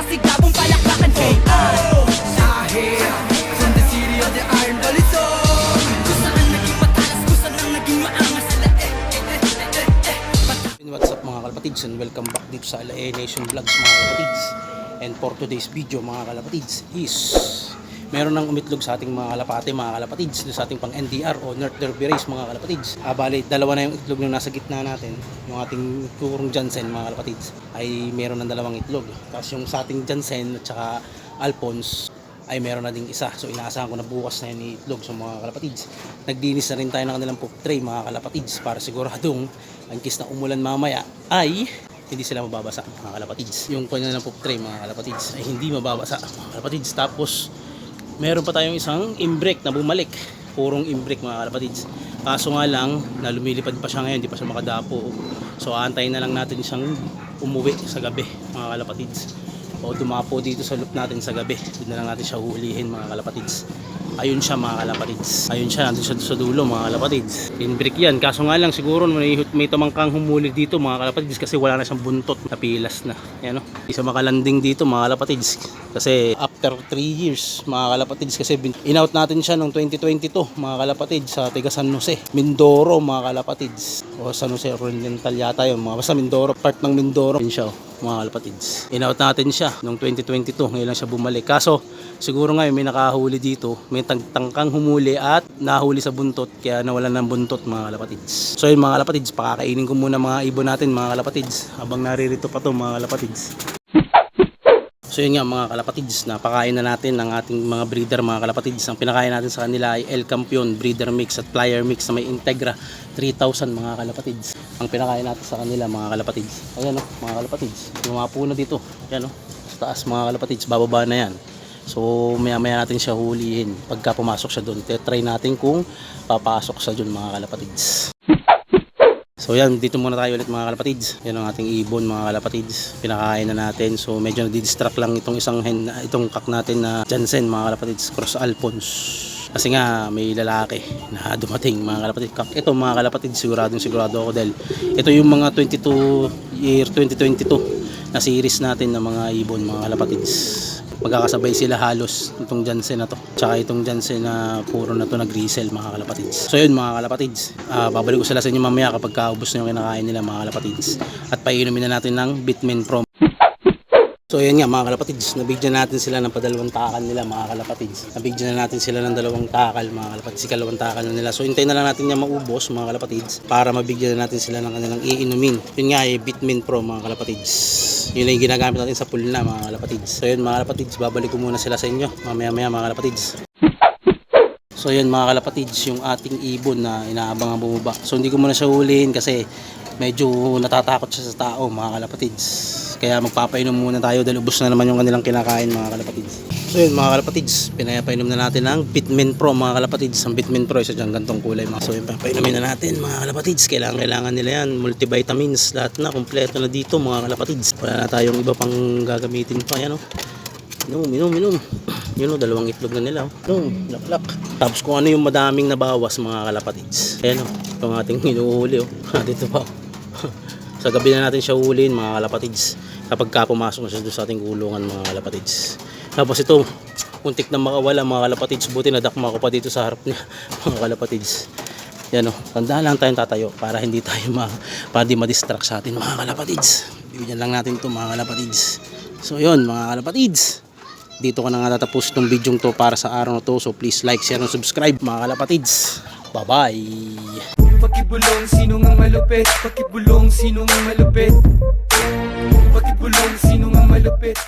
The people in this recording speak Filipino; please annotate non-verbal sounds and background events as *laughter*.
masigabong palakpakan KR Dahil From the city of the iron balisong Kung naging maangas Sila eh, eh, eh, eh, eh, eh. Mga kalapatids and welcome back dito sa LA Nation Vlogs mga kalapatids. And for today's video mga kalapatids is meron ng umitlog sa ating mga kalapate mga kalapatids sa ating pang NDR o North Derby Race mga kalapatids ah, bali dalawa na yung itlog na nasa gitna natin yung ating turong Jansen mga kalapatids ay meron ng dalawang itlog tapos yung sa ating Jansen at saka Alphonse ay meron na ding isa. So inaasahan ko na bukas na yun itlog sa mga kalapatids. Nagdinis na rin tayo ng kanilang poop tray mga kalapatids para siguradong ang kis na umulan mamaya ay hindi sila mababasa mga kalapatids. Yung kanya ng poop tray mga kalapatids ay hindi mababasa mga kalapatids. Tapos meron pa tayong isang imbrek na bumalik. Purong imbrek mga kalapatids. Kaso nga lang na lumilipad pa siya ngayon, hindi pa siya makadapo. So aantayin na lang natin siyang umuwi sa gabi mga kalapatids o dumapo dito sa loop natin sa gabi. Doon na lang natin siya huhulihin mga kalapatids. Ayun siya mga kalapatids. Ayun siya, nandun siya sa dulo mga kalapatids. Pinbreak yan. Kaso nga lang siguro may, may tumangkang humuli dito mga kalapatids kasi wala na siyang buntot na pilas na. Yan o. Isa makalanding dito mga kalapatids. Kasi after 3 years mga kalapatids kasi in-out natin siya noong 2022 mga kalapatids sa Tiga San Jose. Mindoro mga kalapatids. O San Jose Oriental yata yun. Mga, basta Mindoro. Part ng Mindoro. Yun siya o mga kalapatids. In-out natin siya noong 2022. Ngayon lang siya bumalik. Kaso, siguro ngayon may nakahuli dito. May tang- tangkang humuli at nahuli sa buntot. Kaya nawalan ng buntot mga kalapatids. So yun mga kalapatids, pakakainin ko muna mga ibon natin mga kalapatids. Habang naririto pa to mga kalapatids. So yun nga mga kalapatids, napakain na natin ng ating mga breeder mga kalapatids. Ang pinakain natin sa kanila ay El Campion Breeder Mix at Flyer Mix na may Integra 3000 mga kalapatids. Ang pinakain natin sa kanila mga kalapatids. Ayan o mga kalapatids, lumapo na dito. Ayan o, sa taas mga kalapatids, bababa na yan. So maya maya natin siya hulihin pagka pumasok siya doon. Try natin kung papasok sa doon mga kalapatids. So yan, dito muna tayo ulit mga kalapatids. Yan ang ating ibon mga kalapatids. Pinakain na natin. So medyo nadidistract lang itong isang hen, itong kak natin na Jansen mga kalapatids. Cross Alphonse. Kasi nga may lalaki na dumating mga kalapatids. Kak, ito mga kalapatids siguradong sigurado ako dahil ito yung mga 22 year 2022 na series natin ng mga ibon mga kalapatids magkakasabay sila halos itong Jansen na to. Tsaka itong Jansen na puro na to nag-resell mga kalapatids. So yun mga kalapatids. Ah, babalik ko sila sa inyo mamaya kapag kaubos na yung kinakain nila mga kalapatids. At painumin na natin ng Bitmin Pro So yun nga mga kalapatids, nabigyan natin sila ng padalawang takal nila mga kalapatids. Nabigyan na natin sila ng dalawang takal mga kalapatids, ikalawang takal na nila. So hintayin na lang natin niya maubos mga kalapatids para mabigyan na natin sila ng kanilang iinumin. Yun nga ay Bitmin Pro mga kalapatids. Yun yung ginagamit natin sa pool na mga kalapatids. So yun mga kalapatids, babalik ko muna sila sa inyo mamaya maya mga kalapatids. So yun mga kalapatids, yung ating ibon na inaabang ang bumaba. So hindi ko muna siya hulihin kasi medyo natatakot siya sa tao mga kalapatids. Kaya magpapainom muna tayo dahil ubos na naman yung kanilang kinakain mga kalapatids. So yun mga kalapatids, pinapainom na natin ang Bitmin Pro mga kalapatids. Ang Bitmin Pro isa dyan gantong kulay mga. So yun papainumin na natin mga kalapatids. Kailangan kailangan nila yan. Multivitamins, lahat na, kompleto na dito mga kalapatids. Wala na tayong iba pang gagamitin pa yan oh. Inom, inom, inom. Yun o, dalawang itlog na nila. Oh. Inom, laklak. Tapos kung ano yung madaming nabawas mga kalapatids. Ayan o, ito ang ating hinuhuli o. *laughs* Dito pa o. sa gabi na natin siya huliin mga kalapatids. Kapag ka pumasok na siya sa ating kulungan mga kalapatids. Tapos ito, muntik na makawala mga kalapatids. Buti nadakma ko pa dito sa harap niya *laughs* mga kalapatids. Yan o, tandaan lang tayong tatayo para hindi tayo ma, para di ma-distract sa atin mga kalapatids. Bigyan lang natin ito mga kalapatids. So yun mga kalapatids dito ka na nga tatapos itong video to para sa araw na to so please like, share, and subscribe mga kalapatids bye bye Pakibulong sino nga malupit? Pakibulong sino nga malupit? Pakibulong sino nga malupit